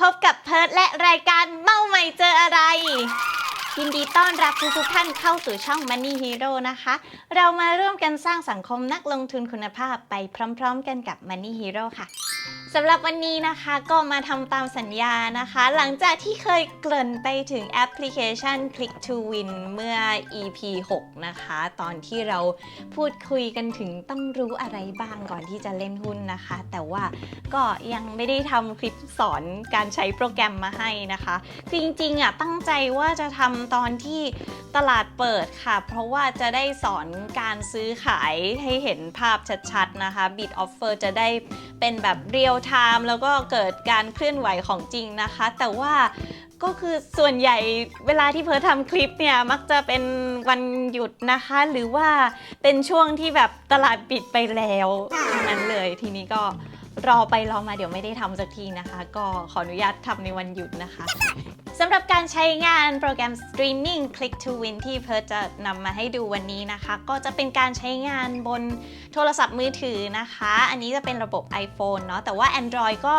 พบกับเพิร์ดและรายการเมาใหม่เจออะไร ยินดีต้อนรับทุกๆท่านเข้าสู่ช่อง Money Hero นะคะ เรามาร่วมกันสร้างสังคมนักลงทุนคุณภาพไปพร้อมๆกันกับ Money Hero ค่ะ สำหรับวันนี้นะคะก็มาทำตามสัญญานะคะ หลังจากที่เคยเกริ่นไปถึงแอปพลิเคชัน Click to Win เมื่อ EP 6 นะคะ ตอนที่เราพูดคุยกันถึงต้องรู้อะไรบ้างก่อนที่จะเล่นหุ้นนะคะ แต่ว่าก็ยังไม่ได้ทำคลิปสอนการใช้โปรแกรมมาให้นะคะ คือจริงๆอะตั้งใจว่าจะทำตอนที่ตลาดเปิดค่ะ เพราะว่าจะได้สอนการซื้อขายให้เห็นภาพชัดๆนะคะ Bid Offer จะได้เป็นแบบเรียลไทม์แล้วก็เกิดการเคลื่อนไหวของจริงนะคะ แต่ว่าก็คือส่วนใหญ่เวลาที่เพิร์ททำคลิปเนี่ยมักจะเป็นวันหยุดนะคะ หรือว่าเป็นช่วงที่แบบตลาดปิดไปแล้วทั้งนั้นเลยทีนี้ก็ รอไปรอมาเดี๋ยวไม่ได้ทำสักทีนะคะ ก็ขออนุญาตทำในวันหยุดนะคะสำหรับการใช้งานโปรแกรม Streaming Click to Win ที่เพิร์ทจะนำมาให้ดูวันนี้นะคะ ก็จะเป็นการใช้งานบนโทรศัพท์มือถือนะคะ อันนี้จะเป็นระบบ iPhone เนาะแต่ว่า Android ก็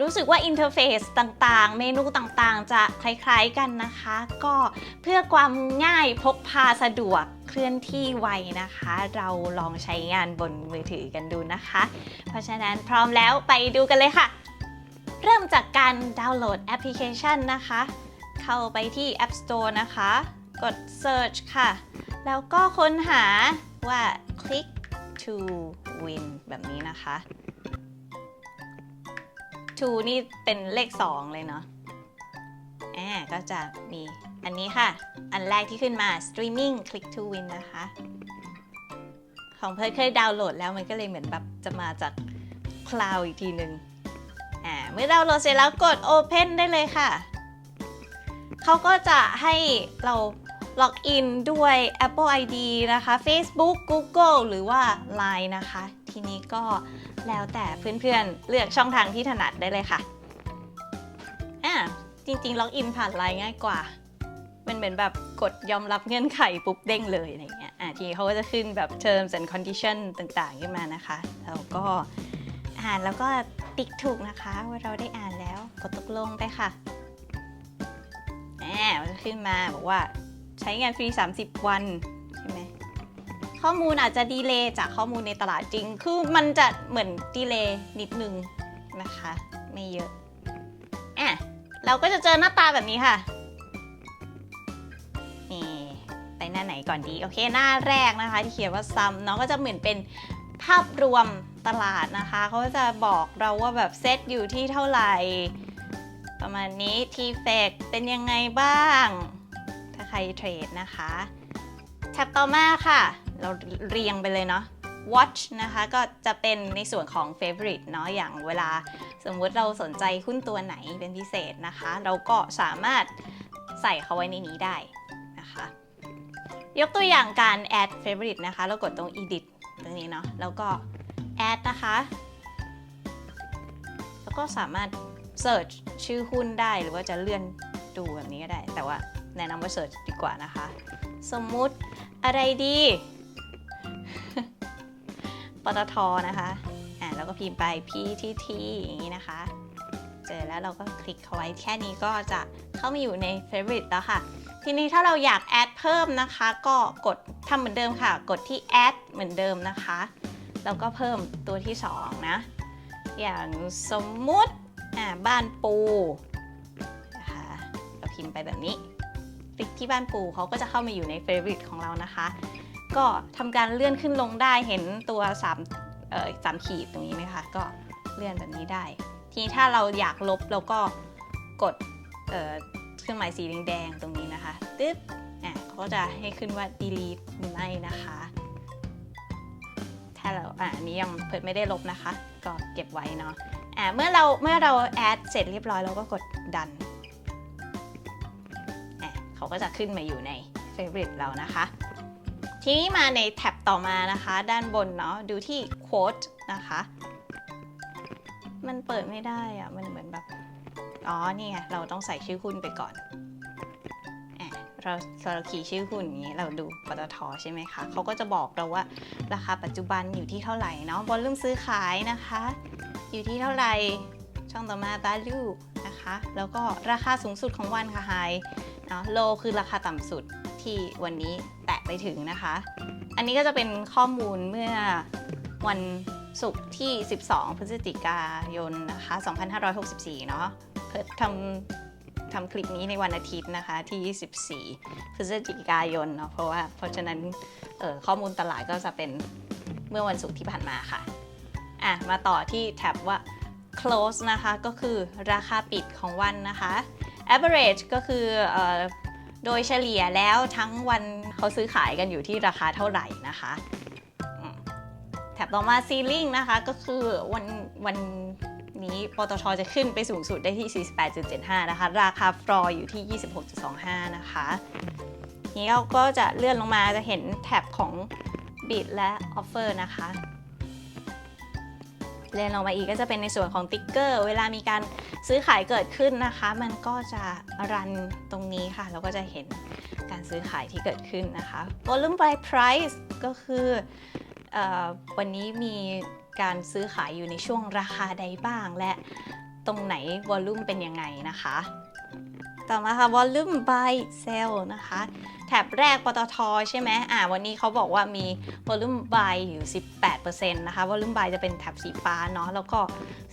รู้สึกว่าอินเทอร์เฟซต่างๆ เมนูต่างๆ จะคล้ายๆกันนะคะ ก็เพื่อความง่ายพกพาสะดวก เคลื่อนที่ไวนะคะ เราลองใช้งานบนมือถือกันดูนะคะ เพราะฉะนั้นพร้อมแล้วไปดูกันเลยค่ะ เริ่มจากการดาวน์โหลดแอปพลิเคชันนะคะ เข้าไปที่ App Store นะคะ กด Search ค่ะ แล้วก็ค้นหาว่า Click to Win แบบนี้นะคะ to นี่เป็นเลข 2 เลยเนาะแอมก็จะมี อันนี้ค่ะ อันแรกที่ขึ้นมา Streaming Click to Win นะคะ ของเพิร์ทเคยดาวน์โหลดแล้วมันก็เลยเหมือนแบบจะมาจากคลาวอีกทีหนึ่งอ่าเมื่อเราโหลดเสร็จแล้วกด Open ได้เลยค่ะ เขาก็จะให้เราล็อกอินด้วย Apple ID นะคะ Facebook Google หรือว่า Line นะคะ ทีนี้ก็แล้วแต่เพื่อนๆ เลือกช่องทางที่ถนัดได้เลยค่ะอ่าจริงๆ ล็อกอินผ่าน Line ง่ายกว่า มันเหมือนแบบกดยอมรับเงื่อนไขปุ๊บเด้งเลยอะไรเงี้ยอ่าทีนี้เขาก็จะขึ้นแบบ terms and condition ต่างๆขึ้นมานะคะ แล้วก็อ่านแล้วก็ติ๊กถูกนะคะว่าเราได้อ่านแล้วกดตกลงไปค่ะแหมมันจะขึ้นมาบอกว่าใช้งานฟรี 30 วันใช่ไหมข้อมูลอาจจะดีเลย์จากข้อมูลในตลาดจริง คือมันจะเหมือนดีเลย์นิดนึงนะคะ ไม่เยอะอะเราก็จะเจอหน้าตาแบบนี้ค่ะ ก่อนดีโอเคหน้าแรกนะคะที่เขียนว่าซัมเนาะก็จะเหมือนเป็นภาพรวมตลาดนะคะเขาก็จะบอกเราว่าแบบเซตอยู่ที่เท่าไหร่ ประมาณนี้ทีเฟกเป็นยังไงบ้าง ถ้าใครเทรดนะคะแท็บต่อมาค่ะ เราเรียงไปเลยเนาะ watch นะคะก็จะเป็นในส่วนของ favorite เนาะอย่างเวลาสมมุติเราสนใจหุ้นตัวไหนเป็นพิเศษนะคะ เราก็สามารถใส่เขาไว้ในนี้ได้นะคะ ยกตัวอย่างการ add favorite นะคะ เรากดตรง edit ตรงนี้เนาะ แล้วก็ add นะคะ แล้วก็สามารถ search ชื่อหุ้นได้หรือว่าจะเลื่อนดูแบบนี้ก็ได้ แต่ว่าแนะนำว่า search ดีกว่านะคะ สมมุติอะไรดีปตทนะคะ อ่าแล้วก็พิมพ์ไป PTT อย่างนี้นะคะ เจอแล้วเราก็คลิกเข้าไว้แค่นี้ก็จะเข้ามาอยู่ใน favorite แล้วค่ะ ทีนี้ถ้าเราอยากแอดเพิ่มนะคะ ก็กดทำเหมือนเดิมค่ะ กดที่ add เหมือนเดิมนะคะ แล้วก็เพิ่มตัวที่2นะ อย่างสมมุติอ่าบ้านปูนะคะเราพิมพ์ไปแบบนี้คลิกที่บ้านปูเขาก็จะเข้ามาอยู่ใน favorite ของเรานะคะ ก็ทำการเลื่อนขึ้นลงได้เห็นตัว3เอ่อสามขีดตรงนี้ไหมคะก็เลื่อนแบบนี้ได้ ทีนี้ถ้าเราอยากลบเราก็กดเอ่อ รื่องหมายสีแดงๆตรงนี้นะคะตึ๊บอะเขาก็จะให้ขึ้นว่า delete หรือไม่นะคะ ถ้าเราอะอันนี้ยังเพิดไม่ได้ลบนะคะ ก็เก็บไว้เนาะอะเมื่อเราเมื่อเราแอดเสร็จเรียบร้อยเราก็กดดันอะเขาก็จะขึ้นมาอยู่ใน favorite เรานะคะ ทีนี้มาในแท็บต่อมานะคะ ด้านบนเนาะดูที่ quote นะคะ มันเปิดไม่ได้อะมันเหมือนแบบ อ๋อนี่ไงเราต้องใส่ชื่อหุ้นไปก่อนอเราเราขี่ชื่อหุ้นอย่างนี้เราดูปตทใช่ไหมคะเขาก็จะบอกเราว่าราคาปัจจุบันอยู่ที่เท่าไหร่เนาะบอลลุ่มซื้อขายนะคะ อยู่ที่เท่าไหร่ช่องต่อมา value นะคะ แล้วก็ราคาสูงสุดของวันค่ะไฮเนาะโลคือราคาต่ำสุดที่วันนี้แตะไปถึงนะคะ อันนี้ก็จะเป็นข้อมูลเมื่อวันศุกร์ที่ 12 พฤศจิกายนนะคะ 2564 เนาะเพิร์ ททำทำคลิปนี้ในวันอาทิตย์นะคะที่ 24 พฤศจิกายนเนาะเพราะว่าเพราะฉะนั้นข้อมูลตลาดก็จะเป็นเมื่อวันศุกร์ที่ผ่านมาค่ะอะ มาต่อที่แท็บว่า close นะคะก็คือราคาปิดของวันนะคะ average ก็คืออโดยเฉลี่ยแล้วทั้งวันเขาซื้อขายกันอยู่ที่ราคาเท่าไหร่นะคะอืมแถบต่อมา ceiling นะคะก็คือวันวัน นี้ปตทจะขึ้นไปสูงสุดได้ที่ 48.75 นะคะ ราคาฟลออยู่ที่ 26.25 นะคะนี้เราก็จะเลื่อนลงมาจะเห็นแท็บของ bid และ offer นะคะเลื่อนลงมาอีกก็จะเป็นในส่วนของติ๊กเกอร์ เวลามีการซื้อขายเกิดขึ้นนะคะ มันก็จะรันตรงนี้ค่ะ เราก็จะเห็นการซื้อขายที่เกิดขึ้นนะคะ volume by price ก็คือออวันนี้มี การซื้อขายอยู่ในช่วงราคาใดบ้าง และตรงไหน volume เป็นยังไงนะคะ ต่อมาค่ะ volume by sell นะคะ แถบแรกปตทใช่ไหมอ่าวันนี้เขาบอกว่ามี volume buy อยู่ 18%นะคะ volume buy จะเป็นแถบสีฟ้าเนาะแล้วก็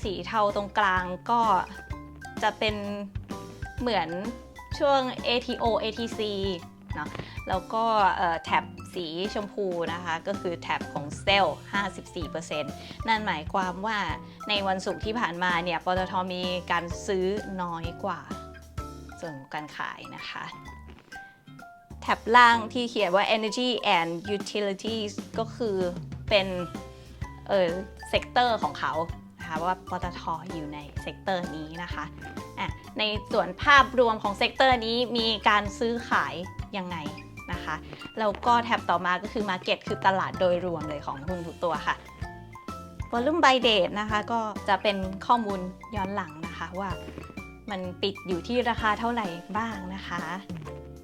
สีเทาตรงกลางก็จะเป็นเหมือนช่วง ATO ATC เนาะแล้วก็แท็บสีชมพูนะคะ ก็คือแท็บของเซลล์ 54%นั่นหมายความว่าในวันศุกร์ที่ผ่านมาเนี่ยปตทมีการซื้อน้อยกว่าส่วนการขายนะคะแท็บล่างที่เขียนว่า energy and utilities ก็คือเป็นเออเซกเตอร์ของเขา นะคะว่าปตทอยู่ในเซกเตอร์นี้นะคะะในส่วนภาพรวมของเซกเตอร์นี้มีการซื้อขายยังไงนะคะแล้วก็แท็บต่อมาก็คือ Market คือตลาดโดยรวมเลยของหุ้นทุกตัวค่ะ Volume by date นะคะก็จะเป็นข้อมูลย้อนหลังนะคะว่ามันปิดอยู่ที่ราคาเท่าไหร่บ้างนะคะ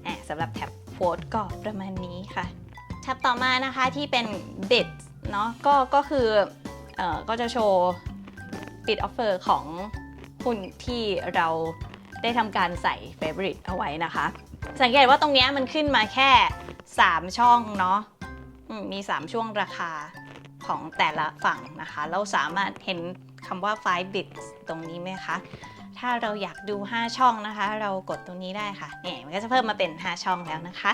อะสำหรับแท็บโฟดก็ประมาณนี้ค่ะแท็บต่อมานะคะที่เป็น bid เนาะก็ก็คืออก็จะโชว์ bid offer ของหุ้นที่เราได้ทำการใส่ favorite เอาไว้นะคะ สังเกตว่าตรงนี้มันขึ้นมาแค่ 3 ช่องเนาะมมี 3 ช่วงราคาของแต่ละฝั่งนะคะ เราสามารถเห็นคำว่า 5 bits ตรงนี้ไหมคะ ถ้าเราอยากดู 5 ช่องนะคะ เรากดตรงนี้ได้ค่ะเนี่ยมันก็จะเพิ่มมาเป็น 5 ช่องแล้วนะคะ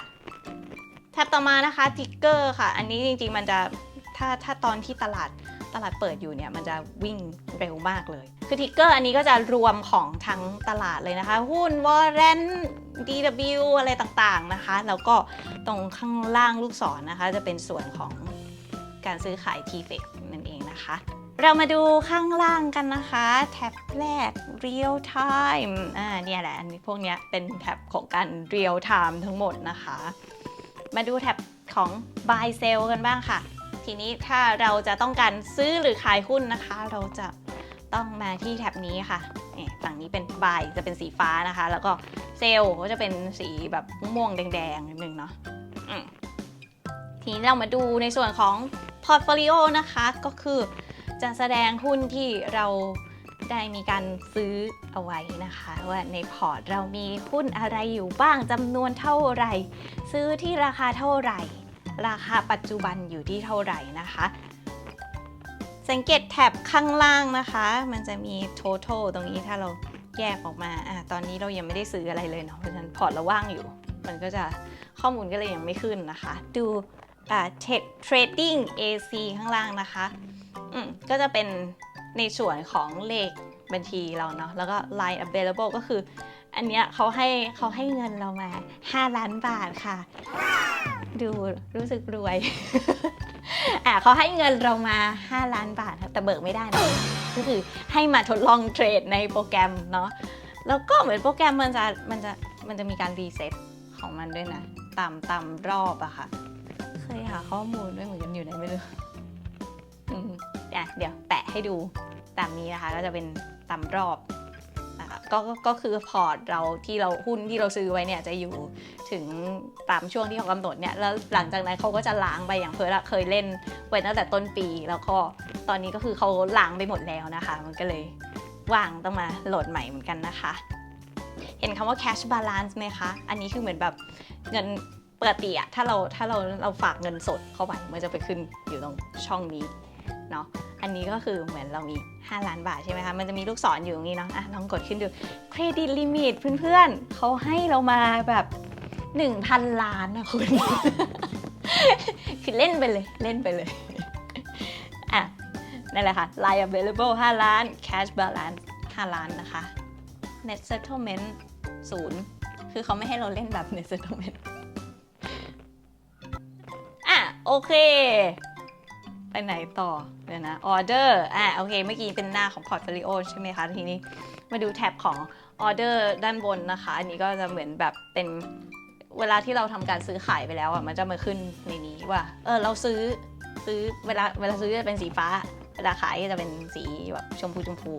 แท็บต่อมานะคะติ๊กเกอร์ค่ะ อันนี้จริงๆมันจะถ้าถ้าตอนที่ตลาด ตลาดเปิดอยู่เนี่ยมันจะวิ่งเร็วมากเลย คือทิกเกอร์อันนี้ก็จะรวมของทั้งตลาดเลยนะคะ หุ้นวอร์เรน DW อะไรต่างๆนะคะ แล้วก็ตรงข้างล่างลูกศรนะคะ จะเป็นส่วนของการซื้อขาย t f e c นั่นเองนะคะ เรามาดูข้างล่างกันนะคะ แท็บแรก real time อ่าเนี่ยแหละอันนี้พวกเนี้ยเป็นแท็บของการ real time ทั้งหมดนะคะ มาดูแท็บของ buy sell กันบ้างค่ะ ทีนี้ถ้าเราจะต้องการซื้อหรือขายหุ้นนะคะ เราจะต้องมาที่แท็บนี้ค่ะเนี่ฝั่งนี้เป็น buy จะเป็นสีฟ้านะคะ แล้วก็ sell ก็จะเป็นสีแบบม่วงแดงๆนิดนึงเนาะทีนี้เรามาดูในส่วนของ portfolio นะคะ ก็คือจะแสดงหุ้นที่เราได้มีการซื้อเอาไว้นะคะ ว่าในพอร์ตเรามีหุ้นอะไรอยู่บ้างจำนวนเท่าไหร่ ซื้อที่ราคาเท่าไหร่ ราคาปัจจุบันอยู่ที่เท่าไหร่นะคะ สังเกตแท็บข้างล่างนะคะ มันจะมี total ตรงนี้ถ้าเราแยกออกมาอะตอนนี้เรายังไม่ได้ซื้ออะไรเลยเนาะเพราะฉะนั้นพอร์ตเราว่างอยู่ มันก็จะข้อมูลก็เลยยังไม่ขึ้นนะคะ ดูอ่า Tech- trading AC ข้างล่างนะคะอืมก็จะเป็นในส่วนของเลขบัญชีเราเนาะแล้วก็ line available ก็คือ อันเนี้ยเขาให้เขาให้เงินเรามา 5 ล้านบาทค่ะ ดูรู้สึกรวย อะเขาให้เงินเรามา 5 ล้านบาทค่ะแต่เบิกไม่ได้นะก็คือให้มาทดลองเทรดในโปรแกรมเนาะแล้วก็เหมือนโปรแกรมมันจะมันจะมันจะมีการรีเซ็ตของมันด้วยนะตามตามรอบอะค่ะ เคยหาข้อมูลด้วยเหมือนกันอยู่ไหนไม่รู้อืมอะเดี๋ยวแปะให้ดูตามนี้นะคะ ก็จะเป็นตามรอบ ก็ก็คือพอร์ตเราที่เราหุ้นที่เราซื้อไว้เนี่ยจะอยู่ถึงตามช่วงที่เขากำหนดเนี่ยแล้วหลังจากนั้นเขาก็จะล้างไปอย่างเพิร์ลอเคยเล่นไว้ตั้งแต่ต้นปี แล้วก็ตอนนี้ก็คือเขาล้างไปหมดแล้วนะคะ มันก็เลยว่างต้องมาโหลดใหม่เหมือนกันนะคะ เห็นคำว่า cash balance ไหมคะ อันนี้คือเหมือนแบบเงินปกติอะถ้าเราถ้าเราเราฝากเงินสดเข้าไปมันจะไปขึ้นอยู่ตรงช่องนี้ เนาะอันนี้ก็คือเหมือนเรามี 5 ล้านบาทใช่ไหมคะ มันจะมีลูกศรอยู่ตรงนี้เนาะอะลองกดขึ้นดูเครดิตลิมิตเพื่อนๆเขาให้เรามาแบบ 1,000 ล้านนะคุณ คือเล่นไปเลยเล่นไปเลยอะนั่นแหละค่ะ line available 5 ล้าน cash balance 5 ล้านนะคะ net settlement ศูนย์คือเขาไม่ให้เราเล่นแบบ net settlement อะโอเค ไปไหนต่อ เดี๋ยวนะ order อะโอเค เมื่อกี้เป็นหน้าของ portfolio ใช่ไหมคะ ทีนี้มาดูแท็บของ order ด้านบนนะคะ อันนี้ก็จะเหมือนแบบเป็นเวลาที่เราทำการซื้อขายไปแล้วอะมันจะมาขึ้นในนี้ว่า เออเราซื้อซื้อเวลาเวลาซื้อจะเป็นสีฟ้า เวลาขายจะเป็นสีแบบชมพูชมพู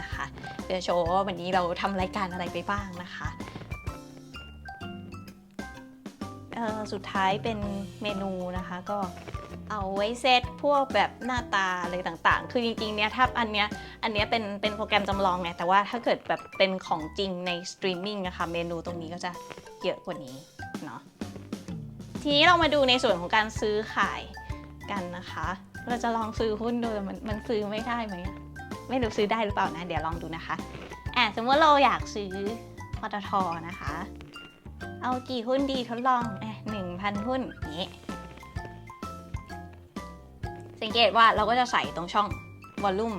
นะคะเพื่อโชว์ว่าวันนี้เราทำรายการอะไรไปบ้างนะคะเออสุดท้ายเป็นเมนูนะคะก็ เอาไว้เซตพวกแบบหน้าตาอะไรต่างๆ คือจริงๆ เนี้ยถ้าอันเนี้ยอันเนี้ยเป็นเป็นโปรแกรมจำลองไง แต่ว่าถ้าเกิดแบบเป็นของจริงในสตรีมมิ่งนะคะเมนูตรงนี้ก็จะเยอะกว่านี้เนาะ ทีนี้เรามาดูในส่วนของการซื้อขายกันนะคะ เราจะลองซื้อหุ้นดูแต่มันมันซื้อไม่ได้ไหม ไม่รู้ซื้อได้หรือเปล่านะ เดี๋ยวลองดูนะคะอะสมมติเราอยากซื้อปตทนะคะ เอากี่หุ้นดีทดลองอะหนึ่งพันหุ้นนี้ สังเกตว่าเราก็จะใส่ตรงช่องวอลลุ่ม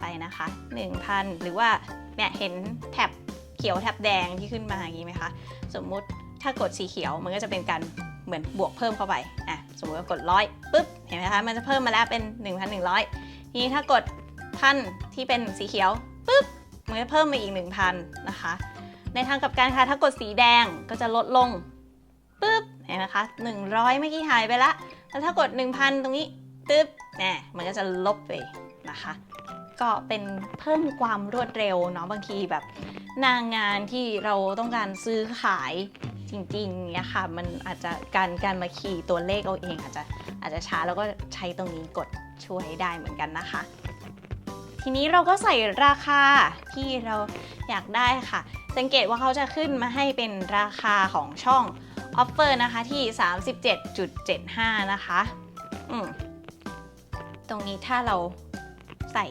ไปนะคะ 1,000 หรือว่าเนี่ยเห็นแท็บเขียวแท็บแดงที่ขึ้นมาอย่างนี้ไหมคะ สมมุติถ้ากดสีเขียวมันก็จะเป็นการเหมือนบวกเพิ่มเข้าไปอะสมมติว่ากดร้อยปุ๊บเห็นไหมคะมันจะเพิ่มมาแล้วเป็น 1,100 ทีนี้ถ้ากดพันที่เป็นสีเขียวปุ๊บมันก็เพิ่มมาอีก 1,000 นะคะ ในทางกับกันค่ะถ้ากดสีแดงก็จะลดลงปุ๊บเห็นไหมคะ100 เมื่อกี้หายไปละแล้วถ้ากด 1,000 ตรงนี้ ตึ๊บแหมมันก็จะลบไปนะคะ ก็เป็นเพิ่มความรวดเร็วเนาะบางทีแบบนางงานที่เราต้องการซื้อขายจริงๆเนี่ยค่ะ มันอาจจะการการมาคีย์ตัวเลขเอาเองอาจจะอาจจะช้าแล้วก็ใช้ตรงนี้กดช่วยได้เหมือนกันนะคะ ทีนี้เราก็ใส่ราคาที่เราอยากได้ค่ะ สังเกตว่าเขาจะขึ้นมาให้เป็นราคาของช่อง Offer นะคะที่ 37.75 นะคะ อืม ตรงนี้ถ้าเราใส่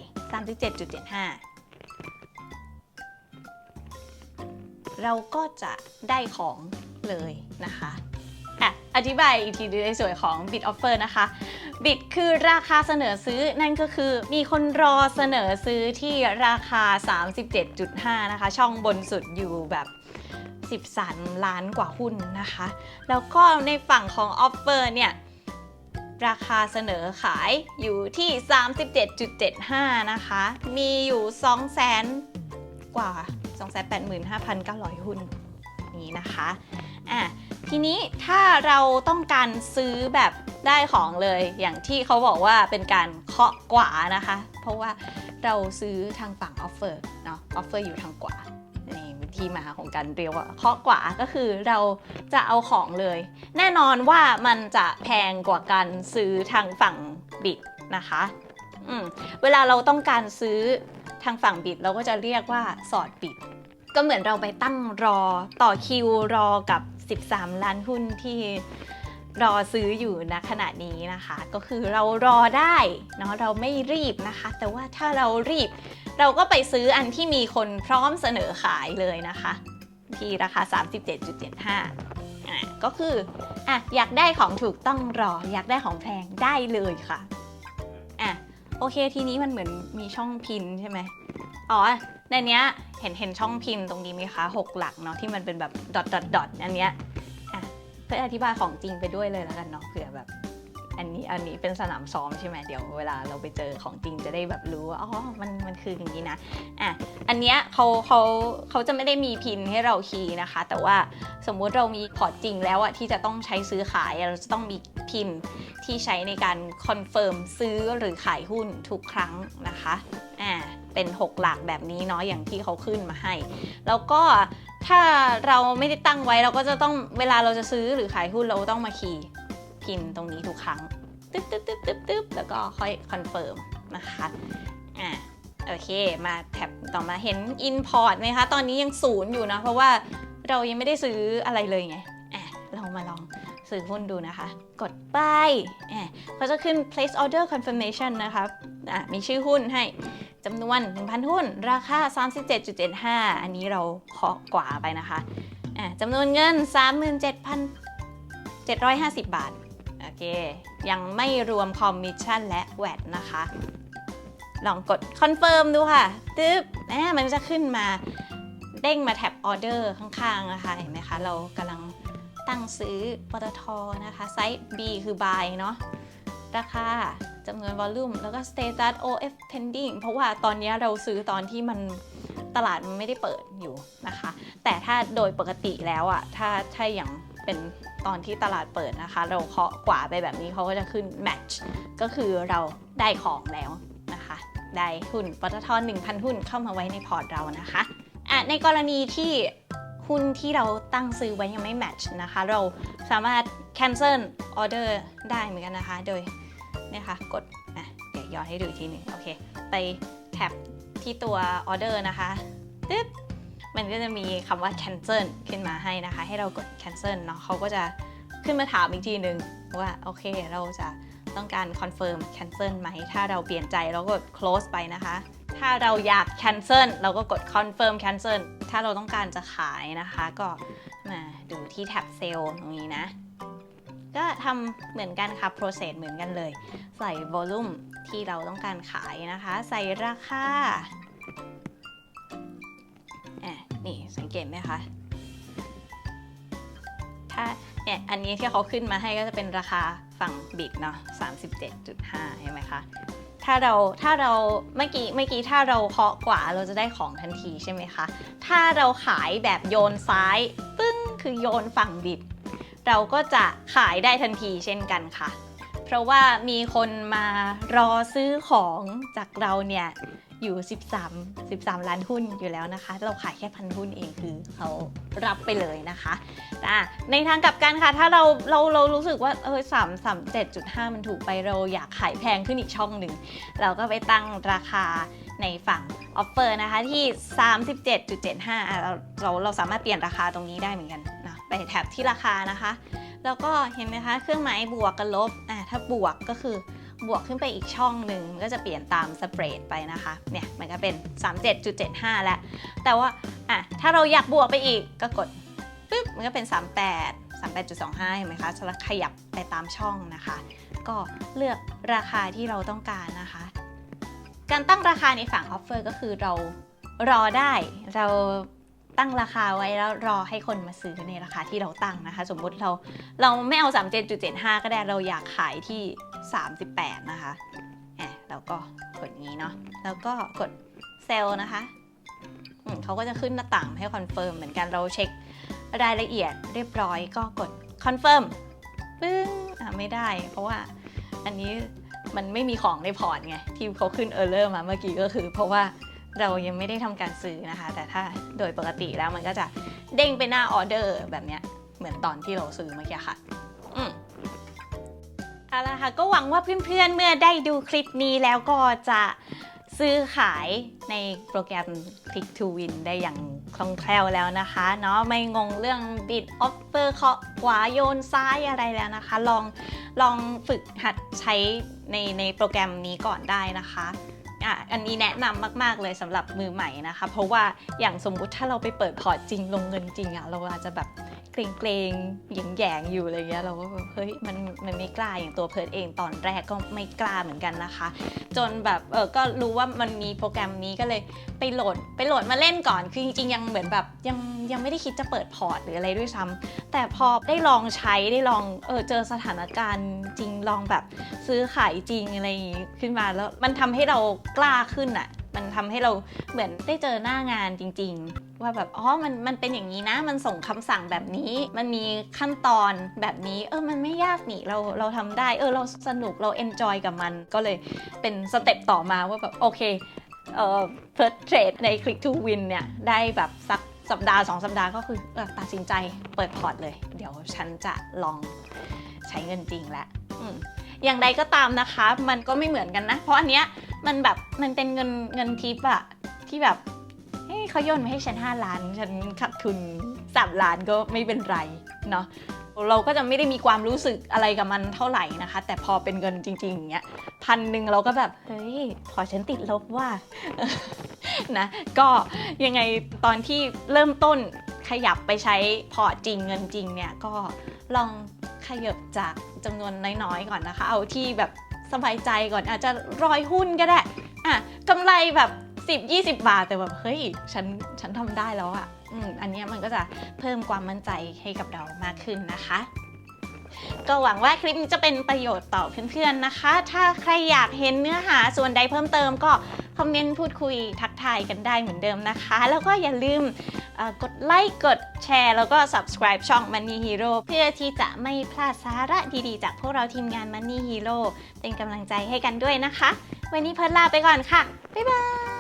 37.75 เราก็จะได้ของเลยนะคะอะอธิบายอีกทีในส่วนของ Bid Offer นะคะ Bid คือราคาเสนอซื้อนั่นก็คือมีคนรอเสนอซื้อที่ราคา 37.5 นะคะ ช่องบนสุดอยู่แบบ13 ล้านกว่าหุ้นนะคะ แล้วก็ในฝั่งของ Offer เนี่ย ราคาเสนอขายอยู่ที่ 37.75 นะคะ มีอยู่ 200,000 กว่า 285,900 หุ้นนี้นะคะอะทีนี้ถ้าเราต้องการซื้อแบบได้ของเลยอย่างที่เขาบอกว่าเป็นการเคาะกว่านะคะ เพราะว่าเราซื้อทางฝั่งออฟเฟอร์เนาะออฟเฟอร์อยู่ทางกว่า ที่มาของการเรียกว่าเคาะกว่าก็คือเราจะเอาของเลย แน่นอนว่ามันจะแพงกว่าการซื้อทางฝั่งบิดนะคะเวลาเราต้องการซื้อทางฝั่งบิดเราก็จะเรียกว่าสอดบิด ก็เหมือนเราไปตั้งรอต่อคิวรอกับ 13 ล้านหุ้นที่รอซื้ออยู่ณขณะนี้นะคะ ก็คือเรารอได้เนาะเราไม่รีบนะคะ แต่ว่าถ้าเรารีบ เราก็ไปซื้ออันที่มีคนพร้อมเสนอขายเลยนะคะ ที่ราคา 37.75อะก็คืออะอยากได้ของถูกต้องรอ อยากได้ของแพงได้เลยค่ะอะโอเคทีนี้มันเหมือนมีช่องพินใช่ไหมอ๋อในเนี้ยเห็นเห็นช่องพินตรงนี้ไหมคะหกหลักเนาะที่มันเป็นแบบดอทดอทดอทอันเนี้ยอะเพื่ออธิบายของจริงไปด้วยเลยแล้วกันเนาะเผื่อแบบ อันนี้อันนี้เป็นสนามซ้อมใช่ไหมเดี๋ยวเวลาเราไปเจอของจริงจะได้แบบรู้ว่าอ๋อมันมันคืออย่างนี้นะอะอันเนี้ยเขาเขาเขาจะไม่ได้มีพินให้เราคีย์นะคะ แต่ว่าสมมุติเรามีพอร์ตจริงแล้วอะที่จะต้องใช้ซื้อขายเราจะต้องมีพินที่ใช้ในการคอนเฟิร์มซื้อหรือขายหุ้นทุกครั้งนะคะอ่าเป็น 6 หลักแบบนี้เนาะอย่างที่เขาขึ้นมาให้ แล้วก็ถ้าเราไม่ได้ตั้งไว้เราก็จะต้องเวลาเราจะซื้อหรือขายหุ้นเราต้องมาคีย์ พินตรงนี้ทุกครั้งตึ๊บตึ๊บตึ๊บตึ๊บตึ๊บแล้วก็ค่อยคอนเฟิร์มนะคะอ่าโอเค มาแท็บต่อมาเห็น Import ไหมคะ ตอนนี้ยังศูนย์อยู่นะ เพราะว่าเรายังไม่ได้ซื้ออะไรเลยไงอะเรามาลองซื้อหุ้นดูนะคะ กดไปอะเขาจะขึ้น place order confirmation นะคะอะมีชื่อหุ้นให้จำนวน 1,000 หุ้น ราคา 37.75 อันนี้เราเคาะกว่าไปนะคะอะจำนวนเงิน 37,750 บาท โอเค ยังไม่รวมคอมมิชชั่นและแวดนะคะ ลองกดคอนเฟิร์มดูค่ะตึ๊บแหมมันจะขึ้นมาเด้งมาแท็บออเดอร์ข้างๆนะคะ เห็นไหมคะ เรากำลังตั้งซื้อปตทนะคะ ไซส์ B คือ buy เนาะราคาจำนวนวอลลุ่มแล้วก็ status OF pending เพราะว่าตอนนี้เราซื้อตอนที่มันตลาดมันไม่ได้เปิดอยู่นะคะ แต่ถ้าโดยปกติแล้วอะถ้าถ้าอย่างเป็น ตอนที่ตลาดเปิดนะคะ เราเคาะกว่าไปแบบนี้เขาก็จะขึ้น match ก็คือเราได้ของแล้วนะคะ ได้หุ้นปตท1,000 หุ้นเข้ามาไว้ในพอร์ตเรานะคะอะในกรณีที่หุ้นที่เราตั้งซื้อไว้ยังไม่ match นะคะ เราสามารถ cancel order ได้เหมือนกันนะคะ โดยเนี่ยค่ะกดอะเดี๋ยวย้อนให้ดูทีหนึงโอเค ไปแท็บที่ตัว order นะคะตึ๊บ มันก็จะมีคำว่า cancel ขึ้นมาให้นะคะ ให้เรากด cancel เนาะเขาก็จะขึ้นมาถามอีกทีหนึ่งว่าโอเคเราจะต้องการ confirm cancel ไหม ถ้าเราเปลี่ยนใจเราก็กด close ไปนะคะ ถ้าเราอยาก cancel เราก็กด confirm cancel ถ้าเราต้องการจะขายนะคะก็มาดูที่แท็บ sale ตรงนี้นะ ก็ทำเหมือนกันค่ะ process เหมือนกันเลย ใส่ volume ที่เราต้องการขายนะคะ ใส่ราคา เกตไหมคะ ถ้าเนี่ยอันนี้ที่เขาขึ้นมาให้ก็จะเป็นราคาฝั่งบิดเนาะ37.5 ใช่ไหมคะ ถ้าเราถ้าเราเมื่อกี้เมื่อกี้ถ้าเราเคาะกว่าเราจะได้ของทันทีใช่ไหมคะ ถ้าเราขายแบบโยนซ้ายปึ้งคือโยนฝั่งบิด เราก็จะขายได้ทันทีเช่นกันค่ะ เพราะว่ามีคนมารอซื้อของจากเราเนี่ย อยู่ 13 13 ล้านหุ้นอยู่แล้วนะคะ เราขายแค่พันหุ้นเองคือเขารับไปเลยนะคะอ่ในทางกลับกันค่ะ ถ้าเราเราเรารู้สึกว่าเออสามสามเจ็ดจุดห้ามันถูกไปเราอยากขายแพงขึ้นอีกช่องหนึ่ง เราก็ไปตั้งราคาในฝั่งออฟเฟอร์นะคะที่ 37.75เราเราเราสามารถเปลี่ยนราคาตรงนี้ได้เหมือนกันนะไปแท็บที่ราคานะคะ แล้วก็เห็นไหมคะ เครื่องหมายบวกกับลบอะถ้าบวกก็คือ บวกขึ้นไปอีกช่องหนึ่งมันก็จะเปลี่ยนตามสเปรดไปนะคะ เนี่ยมันก็เป็น 37.75 แล้ว แต่ว่าอะถ้าเราอยากบวกไปอีกก็กดปึ๊บมันก็เป็น 38 38.25เห็นไหมคะจะขยับไปตามช่องนะคะ ก็เลือกราคาที่เราต้องการนะคะ การตั้งราคาในฝั่งออฟเฟอร์ก็คือเรารอได้เราตั้งราคาไว้แล้วรอให้คนมาซื้อในราคาที่เราตั้งนะคะ สมมติเราเราไม่เอา 37.75 ก็ได้เราอยากขายที่ 38 นะคะแอบเราก็กดอย่างนี้เนาะ แล้วก็กดเซลล์นะคะเขาก็จะขึ้นหน้าต่างให้คอนเฟิร์มเหมือนกันเราเช็ครายละเอียดเรียบร้อยก็กดคอนเฟิร์มปึ้งไม่ได้ เพราะว่าอันนี้มันไม่มีของในพอร์ตไง ที่เขาขึ้นเออร์เลอร์มาเมื่อกี้ก็คือ เพราะว่าเรายังไม่ได้ทำการซื้อนะคะ แต่ถ้าโดยปกติแล้วมันก็จะเด้งไปหน้าออเดอร์แบบเนี้ยเหมือนตอนที่เราซื้อเมื่อกี้ค่ะ เอาละค่ะก็หวังว่าเพื่อนๆเมื่อได้ดูคลิปนี้แล้วก็จะซื้อขายในโปรแกรม Click to Win ได้อย่างคล่องแคล่วแล้วนะคะเนาะไม่งงเรื่อง bid offer เคาะขวาโยนซ้ายอะไรแล้วนะคะ ลองลองฝึกหัดใช้ในในโปรแกรมนี้ก่อนได้นะคะอะอันนี้แนะนำมาก ๆ เลยสำหรับมือใหม่นะคะ เพราะว่าอย่างสมมุติถ้าเราไปเปิดพอร์ตจริงลงเงินจริงอะเราอาจจะแบบ เกรงๆหยิงแยงอยู่อะไรเงี้ยเราก็แบบเฮ้ยมันมันไม่กล้าอย่างตัวเพิร์ดเองตอนแรกก็ไม่กล้าเหมือนกันนะคะ จนแบบเออก็รู้ว่ามันมีโปรแกรมนี้ก็เลยไปโหลดไปโหลดมาเล่นก่อนคือจริงๆยังเหมือนแบบยังยังไม่ได้คิดจะเปิดพอร์ตหรืออะไรด้วยซ้ำแต่พอได้ลองใช้ได้ลองเออเจอสถานการณ์จริงลองแบบซื้อขายจริงอะไรอย่างงี้ขึ้นมาแล้วมันทำให้เรากล้าขึ้นอะมันทำให้เราเหมือนได้เจอหน้างานจริง ๆ ว่าแบบอ๋อมันมันเป็นอย่างนี้นะ มันส่งคำสั่งแบบนี้ มันมีขั้นตอนแบบนี้เออมันไม่ยากนี่เราเราทำได้เออเราสนุกเราเอนจอยกับมันก็เลยเป็นสเต็ปต่อมาว่าแบบโอเคเอ่อ first trade ใน click to win เนี่ยได้แบบสักสัปดาห์สองสัปดาห์ก็คือตัดสินใจเปิดพอร์ตเลย เดี๋ยวฉันจะลองใช้เงินจริงแล้วอย่างใดก็ตามนะคะ มันก็ไม่เหมือนกันนะ เพราะอันเนี้ยมันแบบมันเป็นเงินเงินทิปอะที่แบบ เฮ้ยเขาโยนมาให้ฉัน 5 ล้าน ฉันขาดทุน3ล้านก็ไม่เป็นไรเนาะเราก็จะไม่ได้มีความรู้สึกอะไรกับมันเท่าไหร่นะคะ แต่พอเป็นเงินจริงๆอย่างเงี้ยพันหนึ่งเราก็แบบ เฮ้ย ขอฉันติดลบว่า นะ ก็ยังไงตอนที่เริ่มต้นขยับไปใช้พอจริงเงินจริงเนี่ย ก็ลองขยับจากจำนวนน้อยๆก่อนนะคะ เอาที่แบบสบายใจก่อนอาจจะรอยหุ้นก็ได้อะกำไรแบบ 10 20 บาท แต่แบบเฮ้ยฉันฉันทำได้แล้วอะ่ะอืมอันเนี้ยมันก็จะเพิ่มความมั่นใจให้กับเรามากขึ้นนะคะ ก็หวังว่าคลิปนี้จะเป็นประโยชน์ต่อเพื่อนๆนะคะ ถ้าใครอยากเห็นเนื้อหาส่วนใดเพิ่มเติมก็คอมเมนต์พูดคุยทักทายกันได้เหมือนเดิมนะคะ แล้วก็อย่าลืมกดไลค์กดแชร์แล้วก็ subscribe ช่อง Money Hero เพื่อที่จะไม่พลาดสาระดีๆ จากพวกเราทีมงาน Money Hero เป็นกำลังใจให้กันด้วยนะคะ วันนี้เพิร์ลลาไปก่อนค่ะ บ๊ายบาย